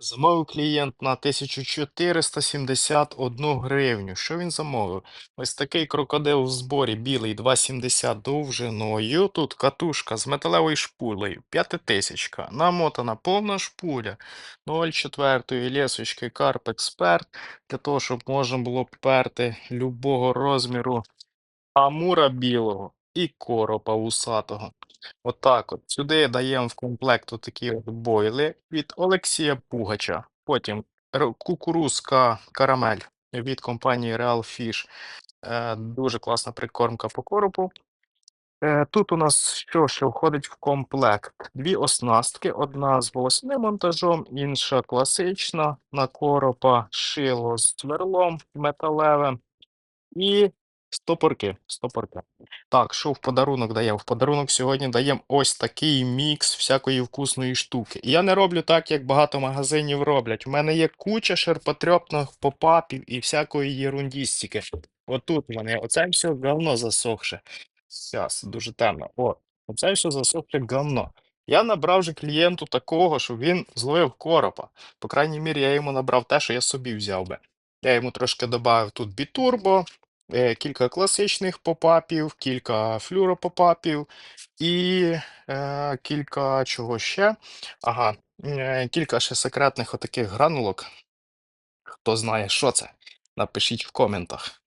Замовив клієнт на 1471 гривню. Що він замовив? Ось такий крокодил в зборі білий 2,70 довжиною. Тут катушка з металевою шпулею, п'ятитисячка. Намотана повна шпуля 0,4 лісочки Carp Expert для того, щоб можна було перти любого розміру амура білого і коропа усатого. Отак от. Сюди даємо в комплект такі от бойли від Олексія Пугача. Потім кукурузка карамель від компанії Real Fish. Е, дуже класна прикормка по коропу. Е, тут у нас що ще входить в комплект? Дві оснастки. Одна з волосним монтажом, інша класична на коропа, шило з сверлом металевим. І стопорки. Стопорки. Так, що в подарунок даємо? В подарунок сьогодні даємо ось такий мікс всякої вкусної штуки. Я не роблю так, як багато магазинів роблять. У мене є куча шерпотрьопних попапів і всякої єрундістики. Отут в мене оце все говно засохше. Зараз, дуже темно. О, оце все засохше говно. Я набрав же клієнту такого, щоб він зловив коропа. По крайній мірі, я йому набрав те, що я собі взяв би. Я йому трошки додав тут бітурбо, кілька класичних попапів, кілька флюропопапів і е, кілька чого ще. Ага, е, кілька ще секретних отаких гранулок. Хто знає, що це? Напишіть в коментах.